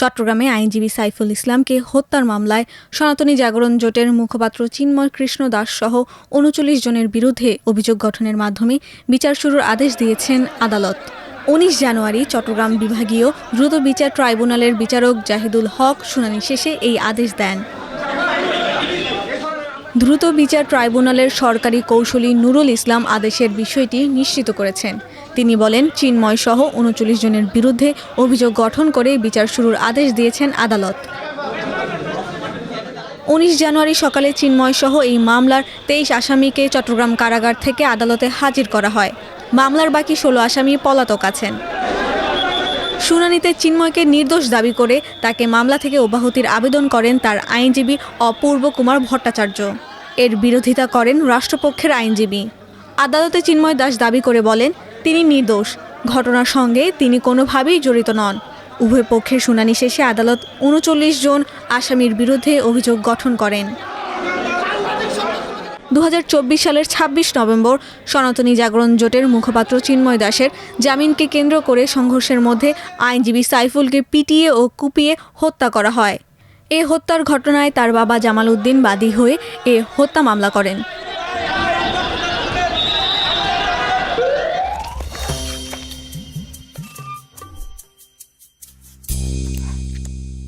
চট্টগ্রামে আইনজীবী সাইফুল ইসলামকে হত্যার মামলায় সনাতনী জাগরণ জোটের মুখপাত্র চিন্ময় কৃষ্ণ দাস সহ উনচল্লিশ জনের বিরুদ্ধে অভিযোগ গঠনের মাধ্যমে বিচার শুরুর আদেশ দিয়েছেন আদালত। উনিশ জানুয়ারি চট্টগ্রাম বিভাগীয় দ্রুত বিচার ট্রাইব্যুনালের বিচারক জাহিদুল হক শুনানি শেষে এই আদেশ দেন। দ্রুত বিচার ট্রাইব্যুনালের সরকারি কৌশলী নুরুল ইসলাম আদেশের বিষয়টি নিশ্চিত করেছেন। তিনি বলেন চিন্ময় সহ উনচল্লিশ জনের বিরুদ্ধে অভিযোগ গঠন করে বিচার শুরুর আদেশ দিয়েছেন আদালত। উনিশ জানুয়ারি সকালে চিন্ময় সহ এই মামলার তেইশ আসামিকে চট্টগ্রাম কারাগার থেকে আদালতে হাজির করা হয়। মামলার বাকি ষোলো আসামি পলাতক আছেন। শুনানিতে চিন্ময়কে নির্দোষ দাবি করে তাকে মামলা থেকে অব্যাহতির আবেদন করেন তার আইনজীবী অপূর্ব কুমার ভট্টাচার্য। এর বিরোধিতা করেন রাষ্ট্রপক্ষের আইনজীবী। আদালতে চিন্ময় দাস দাবি করে বলেন তিনি নির্দোষ। ঘটনার সঙ্গে তিনি কোনোভাবেই জড়িত নন। উভয় পক্ষের শুনানি শেষে আদালত উনচল্লিশ জন আসামির বিরুদ্ধে অভিযোগ গঠন করেন। দু হাজার চব্বিশ সালের ২৬ নভেম্বর সনাতনী জাগরণ জোটের মুখপাত্র চিন্ময় দাসের জামিনকে কেন্দ্র করে সংঘর্ষের মধ্যে আইনজীবী সাইফুলকে পিটিয়ে ও কুপিয়ে হত্যা করা হয়। এ হত্যার ঘটনায় তার বাবা জামাল উদ্দিন বাদী হয়ে এ হত্যা মামলা করেন।